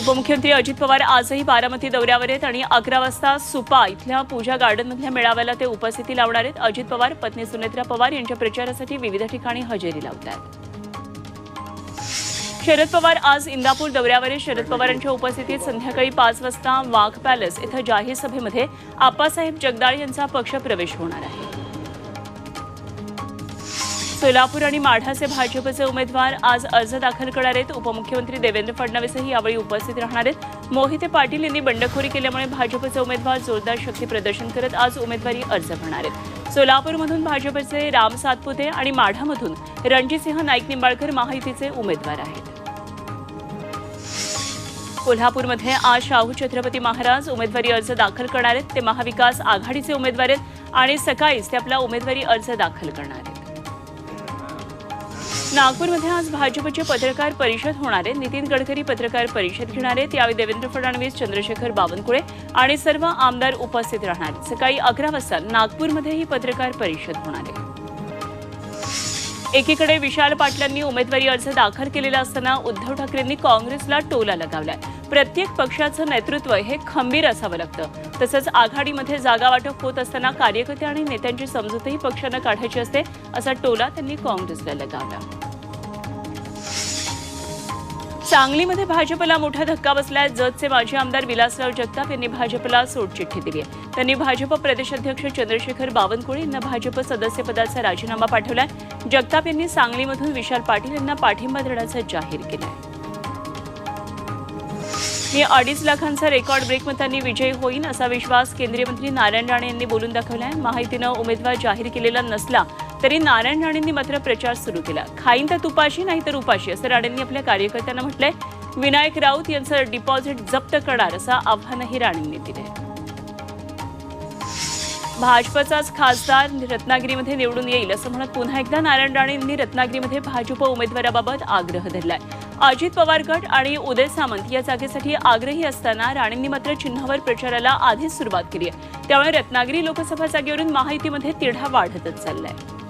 उपमुख्यमंत्री अजित पवार आजही बारामती दौऱ्यावर आहेत आणि अकरा वाजता सुपा इथल्या पूजा गार्डनमधल्या मेळाव्याला ते उपस्थिती लावणार आहेत. अजित पवार पत्नी सुनेत्रा पवार यांच्या प्रचारासाठी विविध ठिकाणी हजेरी लावतात शरद पवार आज इंदापूर दौऱ्यावर आहेत. शरद पवारांच्या उपस्थितीत संध्याकाळी पाच वाजता वाघ पॅलेस इथं जाहीर सभेमध्ये आप्पासाहेब जगदाळ यांचा पक्षप्रवेश होणार आहे. सोलापूर आणि माढाचे भाजपचे उमेदवार आज अर्ज दाखल करणार आहेत. उपमुख्यमंत्री देवेंद्र फडणवीसही यावेळी उपस्थित राहणार आहेत. मोहिते पाटील यांनी बंडखोरी केल्यामुळे भाजपचे उमेदवार जोरदार शक्ती प्रदर्शन करत आज उमेदवारी अर्ज भरणार आहेत. सोलापूरमधून भाजपचे राम सातपुते आणि माढामधून रणजितसिंह नाईक निंबाळकर महायुतीचे उमेदवार आहेत. कोल्हापूरमध्ये आज शाहू छत्रपती महाराज उमेदवारी अर्ज दाखल करणार आहेत. ते महाविकास आघाडीचे उमेदवार आहेत आणि सकाळीच ते आपला उमेदवारी अर्ज दाखल करणार आहेत. नागपूरमध्ये आज भाजपची पत्रकार परिषद होणार आहे. नितीन गडकरी पत्रकार परिषद घेणार आहेत. यावेळी देवेंद्र फडणवीस चंद्रशेखर बावनकुळे आणि सर्व आमदार उपस्थित राहणार सकाळी अकरा वाजता नागपूरमध्ये ही पत्रकार परिषद होणार आहे. एकीकडे विशाल पाटलांनी उमेदवारी अर्ज दाखल केलेला असताना उद्धव ठाकरेंनी काँग्रेसला टोला लगावलाय. प्रत्येक पक्षाचं नेतृत्व हे खंबीर असावं लागतं. तसंच आघाडीमध्ये जागा वाटप होत असताना कार्यकर्ते आणि नेत्यांची समजूतही पक्षानं काढायची असते असा टोला त्यांनी काँग्रेसला लगावला. सांगलीमध्ये भाजपला मोठा धक्का बसलाय. जतचे माजी आमदार विलासराव जगताप यांनी भाजपला सोडचिठ्ठी दिली आहे. त्यांनी भाजप प्रदेशाध्यक्ष चंद्रशेखर बावनकुळे यांना भाजप सदस्यपदाचा राजीनामा पाठवलाय. जगताप यांनी सांगलीमधून विशाल पाटील यांना पाठिंबा देण्याचा जाहीर केलंय. मी अडीच लाखांचा रेकॉर्ड ब्रेक मतांनी विजयी होईन असा विश्वास केंद्रीय मंत्री नारायण राणे यांनी बोलून दाखवलाय. माहितीनं उमेदवार जाहीर केलेला नसला तरी नारायण राणेंनी मात्र प्रचार सुरू केला. खाईन तर तुपाशी नाही तर उपाशी असं राणेंनी आपल्या कार्यकर्त्यांना म्हटलंय. विनायक राऊत यांचं डिपॉझिट जप्त करणार असं आव्हानही राणेंनी दिले भाजपचाच खासदार रत्नागिरीमध्ये निवडून येईल असं म्हणत पुन्हा एकदा नारायण राणेंनी रत्नागिरीमध्ये भाजप उमेदवाराबाबत आग्रह धरलाय. अजित पवार गट आणि उदय सामंत या जागेसाठी आग्रही असताना राणेंनी मात्र चिन्हावर प्रचाराला आधीच सुरुवात केली आहे. त्यामुळे रत्नागिरी लोकसभा जागेवरून महायुतीमध्ये तिढा वाढतच चाललाय.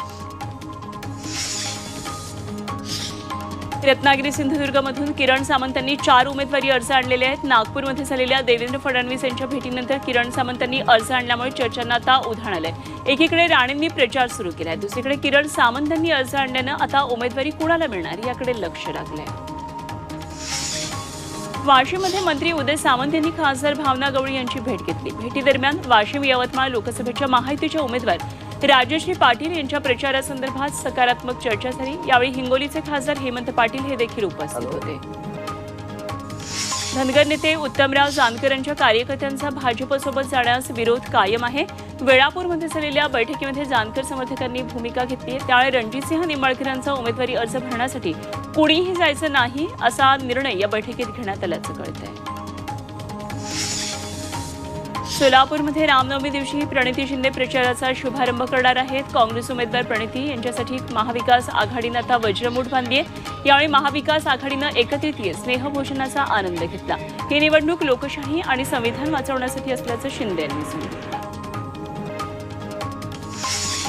रत्नागिरी सिंधुदुर्गमधून किरण सामंत यांनी चार उमेदवारी अर्ज आणलेले आहेत. नागपूरमध्ये झालेल्या देवेंद्र फडणवीस यांच्या भेटीनंतर किरण सामंत यांनी अर्ज आणल्यामुळे चर्चांना आता उधाण आलंय. एकीकडे राणेंनी प्रचार सुरू केलाय. दुसरीकडे किरण सामंत यांनी अर्ज आणल्यानं आता उमेदवारी कुणाला मिळणार? याकडे लक्ष लागलंय. वाशिममध्ये मंत्री उदय सामंत यांनी खासदार भावना गवळी यांची भेट घेतली. भेटीदरम्यान वाशिम यवतमाळ लोकसभेच्या महायुतीच्या उमेदवार राजश्री पाटील यांच्या प्रचारासंदर्भात सकारात्मक चर्चा झाली. यावेळी हिंगोलीचे खासदार हेमंत पाटील हे देखील उपस्थित होते. धनगर नेते उत्तमराव जानकर यांच्या कार्यकर्त्यांचा भाजपसोबत जाण्यास विरोध कायम आहे. वेळापूरमध्ये झालेल्या बैठकीमध्ये जानकर समर्थकांनी भूमिका घेतली. आहे त्यामुळे रणजितसिंह निंबाळकरांचा उमेदवारी अर्ज भरण्यासाठी कुणीही जायचं नाही असा निर्णय या बैठकीत घेण्यात आल्याचं कळतंय. सोलापूरमध्ये रामनवमी दिवशी प्रणिती शिंदे प्रचाराचा शुभारंभ करणार आहेत. काँग्रेस उमेदवार प्रणिती यांच्यासाठी महाविकास आघाडीनं आता वज्रमूठ बांधली आहे. यावेळी महाविकास आघाडीनं एकत्रित येत स्नेहभूषणाचा आनंद घेतला. ही निवडणूक लोकशाही आणि संविधान वाचवण्यासाठी असल्याचं शिंदे यांनी सांगितलं.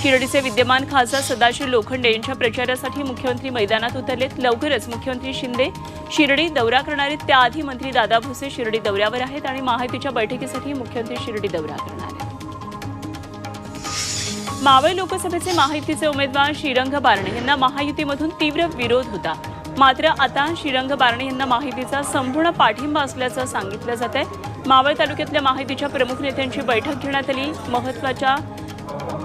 शिर्डीचे विद्यमान खासदार सदाशिव लोखंडे यांच्या प्रचारासाठी मुख्यमंत्री मैदानात उतरलेत. लवकरच मुख्यमंत्री शिंदे शिर्डी दौरा करणारे त्याआधी मंत्री दादा भुसे शिर्डी दौऱ्यावर आहेत आणि महायुतीच्या बैठकीसाठी मुख्यमंत्री शिर्डी दौरा करणार आहेत. मावळ लोकसभेचे महायुतीचे उमेदवार श्रीरंग बारणे यांना महायुतीमधून तीव्र विरोध होता. मात्र आता श्रीरंग बारणे यांना माहितीचा संपूर्ण पाठिंबा असल्याचं सांगितलं जात आहे मावळ तालुक्यातल्या माहितीच्या प्रमुख नेत्यांची बैठक घेण्यात आली. महत्त्वाच्या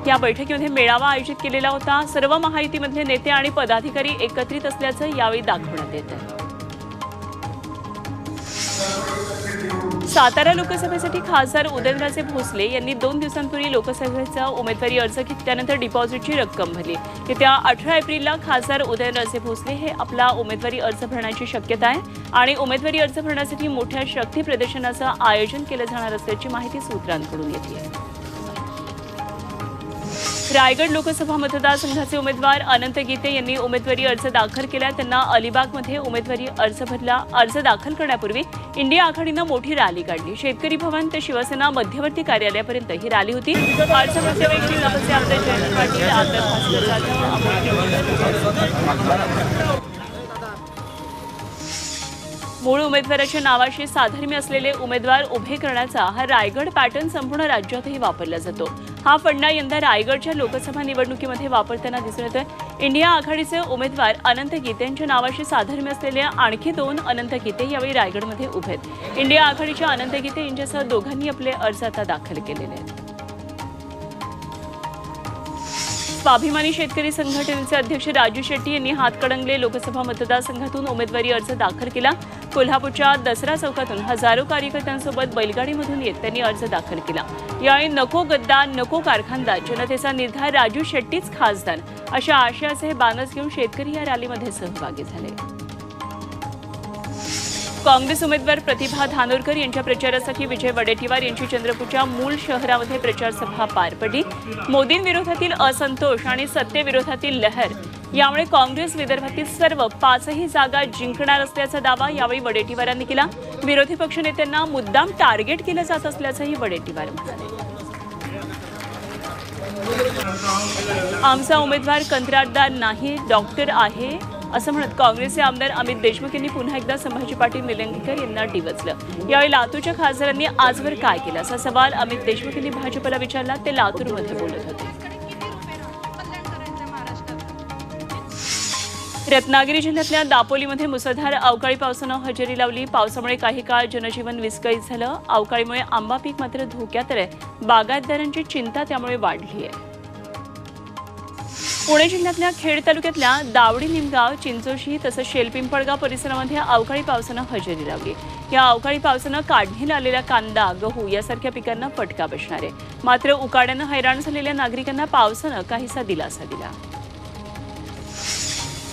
या बैठकीमध्ये मेळावा आयोजित केलेला होता. सर्व महायुतीमधले नेते आणि पदाधिकारी एकत्रित असल्याचं यावेळी दाखवण्यात येत आहे सातारा लोकसभेसाठी खासदार उदयनराजे भोसले यांनी दोन दिवसांपूर्वी लोकसभेचा उमेदवारी अर्ज घेतल्यानंतर डिपॉझिटची रक्कम भरली. येत्या अठरा एप्रिलला खासदार उदयनराजे भोसले हे आपला उमेदवारी अर्ज भरण्याची शक्यता आहे आणि उमेदवारी अर्ज भरण्यासाठी मोठ्या शक्ती प्रदर्शनाचं आयोजन केलं जाणार असल्याची माहिती सूत्रांकडून येते रायगड लोकसभा मतदारसंघाचे उमेदवार अनंत गीते यांनी उमेदवारी अर्ज दाखल केला. त्यांना अलिबागमध्ये उमेदवारी अर्ज भरला. अर्ज दाखल करण्यापूर्वी इंडिया आघाडीनं मोठी रॅली काढली. शेतकरी भवन ते शिवसेना मध्यवर्ती कार्यालयापर्यंत ही रॅली होती. अर्ज भरतेवेळी नवसे आमदार जयंत पाटील आमदार भास्कर जाधव. मूळ उमेदवाराच्या नावाशी साधर्म्य असलेले उमेदवार उभे करण्याचा हा रायगड पॅटर्न संपूर्ण राज्यातही वापरला जातो. हा फंडा यंदा रायगडच्या लोकसभा निवडणुकीमध्ये वापरताना दिसून येतोय. इंडिया आघाडीचे उमेदवार अनंत गीते यांच्या नावाशी साधर्म्य असलेले आणखी दोन अनंत गीते यावेळी रायगडमध्ये उभे आहेत. इंडिया आघाडीच्या अनंत गीते यांच्यासह दोघांनी आपले अर्ज आता दाखल केलेले आहेत. स्वाभिमानी शेतकरी संघटनेचे अध्यक्ष राजू शेट्टी यांनी हातकडंगले लोकसभा मतदारसंघातून उमेदवारी अर्ज दाखल केला. कोल्हापूरच्या दसरा चौकातून हजारो कार्यकर्त्यांसोबत बैलगाडीमधून येत त्यांनी अर्ज दाखल केला. यावेळी नको गद्दार नको कारखानदार जनतेचा निर्धार राजू शेट्टीच खासदार अशा आशयाचे हे बॅनर्स घेऊन शेतकरी या रॅलीमध्ये सहभागी झाले. काँग्रेस उमेदवार प्रतिभा धानोरकर यांच्या प्रचारासाठी विजय वडेट्टीवार यांची चंद्रपूरच्या मूळ शहरामध्ये प्रचारसभा पार पडली. मोदींविरोधातील असंतोष आणि सत्तेविरोधातील लहर यामुळे काँग्रेस विदर्भातील सर्व पाचही जागा जिंकणार असल्याचा दावा यावेळी वडेट्टीवारांनी केला. विरोधी पक्षनेत्यांना मुद्दाम टार्गेट केलं जात असल्याचंही वडेट्टीवार म्हणाले. आमचा उमेदवार कंत्राटदार नाही डॉक्टर आहे असं म्हणत काँग्रेसचे आमदार अमित देशमुख यांनी पुन्हा एकदा संभाजी पाटील निलंगेकर यांना डिवचलं यावेळी लातूरच्या खासदारांनी आजवर काय केलं? असा सवाल अमित देशमुख यांनी भाजपला विचारला ते लातूरमध्ये बोलत होते. रत्नागिरी जिल्ह्यातल्या दापोलीमध्ये मुसळधार अवकाळी पावसानं हजेरी लावली. पावसामुळे काही काळ जनजीवन विस्कळीत झालं. अवकाळीमुळे आंबा पीक मात्र धोक्यात आहे. बागायतदारांची चिंता त्यामुळे वाढली आहे. पुणे जिल्ह्यातल्या खेड तालुक्यातल्या दावडी निमगाव चिंचोशी तसंच शेलपिंपळगाव परिसरामध्ये अवकाळी पावसानं हजेरी लावली. या अवकाळी पावसानं काढणीला आलेला कांदा गहू यासारख्या पिकांना फटका बसणार आहे. मात्र उकाड्यानं हैराण झालेल्या नागरिकांना पावसानं काहीसा दिलासा दिला.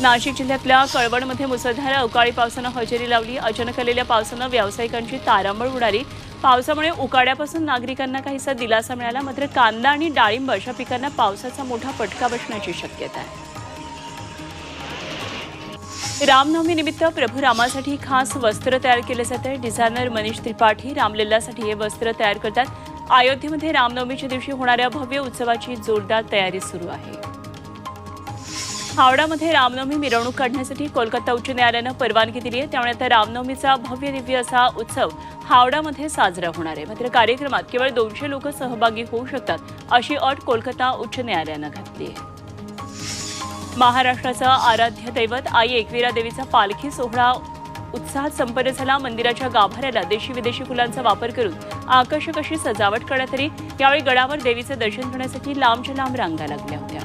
नाशिक जिल्ह्यातल्या कळवणमध्ये मुसळधार अवकाळी पावसानं हजेरी लावली. अचानक आलेल्या पावसानं व्यावसायिकांची तारांबळ उडाली. पावसामुळे उकाड्यापासून नागरिकांना काहीसा दिलासा मिळाला. मात्र कांदा आणि डाळिंब अशा पिकांना पावसाचा मोठा फटका बसण्याची शक्यता आहे. रामनवमीनिमित्त प्रभू रामासाठी खास वस्त्र तयार केले जाते. डिझायनर मनीष त्रिपाठी रामलल्लासाठी हे वस्त्र तयार करतात. अयोध्येमध्ये रामनवमीच्या दिवशी होणाऱ्या भव्य उत्सवाची जोरदार तयारी सुरू आहे. हावडामध्ये रामनवमी मिरवणूक काढण्यासाठी कोलकाता उच्च न्यायालयानं परवानगी दिली आहे. त्यामुळे आता रामनवमीचा भव्य दिव्य असा उत्सव हावडामध्ये साजरा होणार आहे. मात्र कार्यक्रमात केवळ दोनशे लोक सहभागी होऊ शकतात अशी अट कोलकाता उच्च न्यायालयानं घातली आहे. महाराष्ट्राचं आराध्य दैवत आई एकविरा देवीचा पालखी सोहळा उत्साहात संपन्न झाला. मंदिराच्या गाभाऱ्याला देशी विदेशी फुलांचा वापर करून आकर्षक अशी सजावट करण्यात आली. यावेळी गडावर देवीचं दर्शन घेण्यासाठी लांबच्या लांब रांगा लागल्या होत्या.